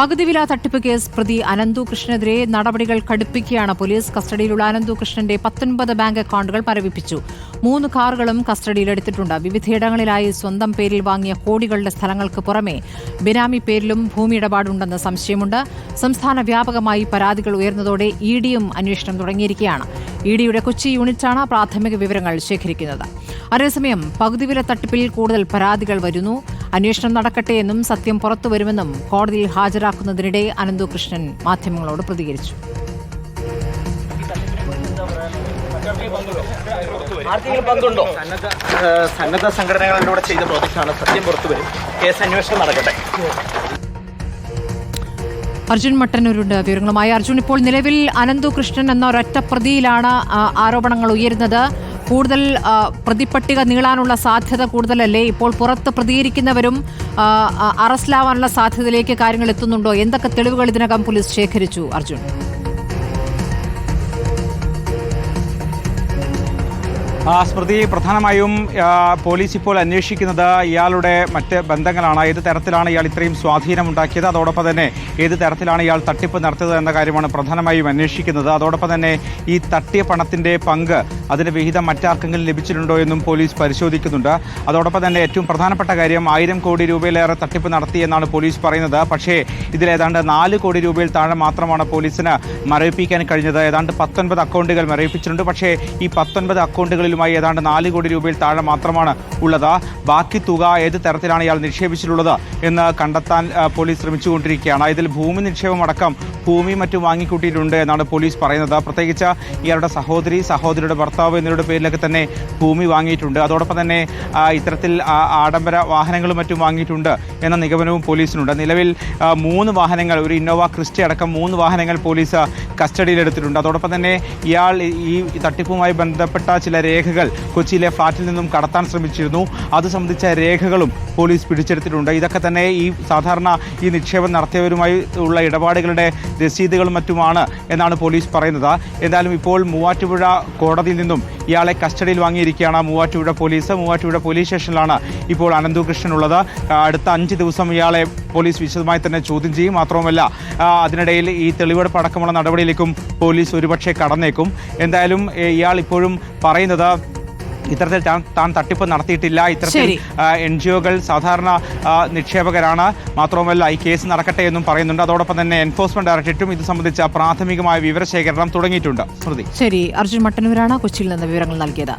പകുതിവില തട്ടിപ്പ് കേസ് പ്രതി അനന്തു കൃഷ്ണനെതിരെ നടപടികൾ കടുപ്പിക്കുകയാണ് പോലീസ്. കസ്റ്റഡിയിലുള്ള അനന്തു കൃഷ്ണന്റെ പത്തൊൻപത് ബാങ്ക് അക്കൗണ്ടുകൾ മരവിപ്പിച്ചു മൂന്ന് കാറുകളും കസ്റ്റഡിയിലെടുത്തിട്ടുണ്ട്. വിവിധയിടങ്ങളിലായി സ്വന്തം പേരിൽ വാങ്ങിയ കോടികളുടെ സ്ഥലങ്ങൾക്ക് പുറമെ ബിനാമി പേരിലും ഭൂമി ഇടപാടുണ്ടെന്ന് സംശയമുണ്ട്. സംസ്ഥാന വ്യാപകമായി പരാതികൾ ഉയർന്നതോടെ ഇ ഡിയും അന്വേഷണം തുടങ്ങിയിരിക്കുകയാണ്. ഇ ഡിയുടെ കൊച്ചി യൂണിറ്റാണ് പ്രാഥമിക വിവരങ്ങൾ ശേഖരിക്കുന്നത്. അതേസമയം പകുതിവില തട്ടിപ്പിൽ കൂടുതൽ പരാതികൾ വരുന്നു. അന്വേഷണം നടക്കട്ടെ എന്നും സത്യം പുറത്തുവരുമെന്നും കോടതിയിൽ ഹാജരാക്കുന്നതിനിടെ അനന്തുകൃഷ്ണൻ മാധ്യമങ്ങളോട് പ്രതികരിച്ചു. പങ്കുണ്ടോ? സന്നദ്ധ സംഘടനകളിലൂടെ ചെയ്ത പ്രോജക്റ്റാണ് സത്യം പുറത്തു വരും. കേസ് അന്വേഷണം നടക്കട്ടെ. അർജുൻ മട്ടന്നൂരുണ്ട്. വിവരങ്ങളുമായി അർജുൻ ഇപ്പോൾ നിലവിൽ അനന്തു കൃഷ്ണൻ എന്ന ഒരൊറ്റ പ്രതിയിലാണ് ആരോപണങ്ങൾ ഉയരുന്നത്. കൂടുതൽ പ്രതിപ്പട്ടിക നീളാനുള്ള സാധ്യത കൂടുതലല്ലേ? ഇപ്പോൾ പുറത്ത് പ്രതികരിക്കുന്നവരും അറസ്റ്റിലാവാനുള്ള സാധ്യതയിലേക്ക് കാര്യങ്ങൾ എത്തുന്നുണ്ടോ? എന്തൊക്കെ തെളിവുകൾ ഇതിനകം പോലീസ് ശേഖരിച്ചു അർജുൻ? സ്മൃതി പ്രധാനമായും പോലീസ് ഇപ്പോൾ അന്വേഷിക്കുന്നത് ഇയാളുടെ മറ്റ് ബന്ധങ്ങളാണ്. ഏത് തരത്തിലാണ് ഇയാൾ ഇത്രയും സ്വാധീനമുണ്ടാക്കിയത്? അതോടൊപ്പം തന്നെ ഏത് തരത്തിലാണ് ഇയാൾ തട്ടിപ്പ് നടത്തിയത് എന്ന കാര്യമാണ് പ്രധാനമായും അന്വേഷിക്കുന്നത്. അതോടൊപ്പം തന്നെ ഈ തട്ടിയ പണത്തിന്റെ പങ്ക് അതിന് വിഹിതം മറ്റാർക്കെങ്കിലും ലഭിച്ചിട്ടുണ്ടോ എന്നും പോലീസ് പരിശോധിക്കുന്നുണ്ട്. അതോടൊപ്പം തന്നെ ഏറ്റവും പ്രധാനപ്പെട്ട കാര്യം ആയിരം കോടി രൂപയിലേറെ തട്ടിപ്പ് നടത്തി എന്നാണ് പോലീസ് പറയുന്നത്. പക്ഷേ ഇതിലേതാണ്ട് നാല് കോടി രൂപയിൽ താഴെ മാത്രമാണ് പോലീസിന് മരവിപ്പിക്കാൻ കഴിഞ്ഞത്. ഏതാണ്ട് പത്തൊൻപത് അക്കൗണ്ടുകൾ മരവിപ്പിച്ചിട്ടുണ്ട്. പക്ഷേ ഈ പത്തൊൻപത് അക്കൗണ്ടുകളിലുമായി ഏതാണ്ട് നാല് കോടി രൂപയിൽ താഴെ മാത്രമാണ് ഉള്ളത്. ബാക്കി തുക ഏത് തരത്തിലാണ് ഇയാൾ നിക്ഷേപിച്ചിട്ടുള്ളത് എന്ന് കണ്ടെത്താൻ പോലീസ് ശ്രമിച്ചുകൊണ്ടിരിക്കുകയാണ്. ഇതിൽ ഭൂമി നിക്ഷേപം അടക്കം ഭൂമി മറ്റും വാങ്ങിക്കൂട്ടിയിട്ടുണ്ട് എന്നാണ് പോലീസ് പറയുന്നത്. പ്രത്യേകിച്ച് ഇയാളുടെ സഹോദരി സഹോദരിയുടെ ഭർത്താവ് എന്നിവരുടെ പേരിലൊക്കെ തന്നെ ഭൂമി വാങ്ങിയിട്ടുണ്ട്. അതോടൊപ്പം തന്നെ ഇത്തരത്തിൽ ആഡംബര വാഹനങ്ങളും മറ്റും വാങ്ങിയിട്ടുണ്ട് എന്ന നിഗമനവും പോലീസിനുണ്ട്. നിലവിൽ മൂന്ന് വാഹനങ്ങൾ ഒരു ഇന്നോവ ക്രിസ്റ്റ അടക്കം മൂന്ന് വാഹനങ്ങൾ പോലീസ് കസ്റ്റഡിയിലെടുത്തിട്ടുണ്ട്. അതോടൊപ്പം തന്നെ ഇയാൾ ഈ തട്ടിപ്പുമായി ബന്ധപ്പെട്ട ചില രേഖകൾ കൊച്ചിയിലെ ഫ്ളാറ്റിൽ നിന്നും കടത്താൻ ശ്രമിച്ചിരുന്നു. അത് സംബന്ധിച്ച രേഖകളും പോലീസ് പിടിച്ചെടുത്തിട്ടുണ്ട്. ഇതൊക്കെ തന്നെ ഈ സാധാരണ ഈ നിക്ഷേപം നടത്തിയവരുമായി ഉള്ള ഇടപാടുകളുടെ രസീതുകളും മറ്റുമാണ് എന്നാണ് പോലീസ് പറയുന്നത്. എന്തായാലും ഇപ്പോൾ മൂവാറ്റുപുഴ കോടതിയിൽ നിന്നും ഇയാളെ കസ്റ്റഡിയിൽ വാങ്ങിയിരിക്കുകയാണ് മൂവാറ്റുപുഴ പോലീസ്. മൂവാറ്റുപുഴ പോലീസ് സ്റ്റേഷനിലാണ് ഇപ്പോൾ അനന്തുകൃഷ്ണൻ ഉള്ളത് അടുത്ത അഞ്ച് ദിവസം ഇയാളെ പോലീസ് വിശദമായി തന്നെ ചോദ്യം ചെയ്യും. മാത്രവുമല്ല അതിനിടയിൽ ഈ തെളിവെടുപ്പ് അടക്കമുള്ള നടപടിയിലേക്കും പോലീസ് ഒരുപക്ഷെ കടന്നേക്കും. എന്തായാലും ഇയാൾ ഇപ്പോഴും പറയുന്നത് ഇത്തരത്തിൽ താൻ തട്ടിപ്പ് നടത്തിയിട്ടില്ല. ഇത്തരത്തിൽ. എൻ ജി ഒകൾ സാധാരണ നിക്ഷേപകരാണ്. മാത്രവുമല്ല ഈ കേസ് നടക്കട്ടെ എന്നും പറയുന്നുണ്ട്. അതോടൊപ്പം തന്നെ എൻഫോഴ്സ്മെന്റ് ഡയറക്ടറേറ്റും ഇത് സംബന്ധിച്ച പ്രാഥമികമായ വിവരശേഖരണം തുടങ്ങിയിട്ടുണ്ട്. സ്മൃതി. ശരി. അർജുൻ മട്ടന്നൂരാണ് കൊച്ചിയിൽ നിന്ന് വിവരങ്ങൾ നൽകിയത്.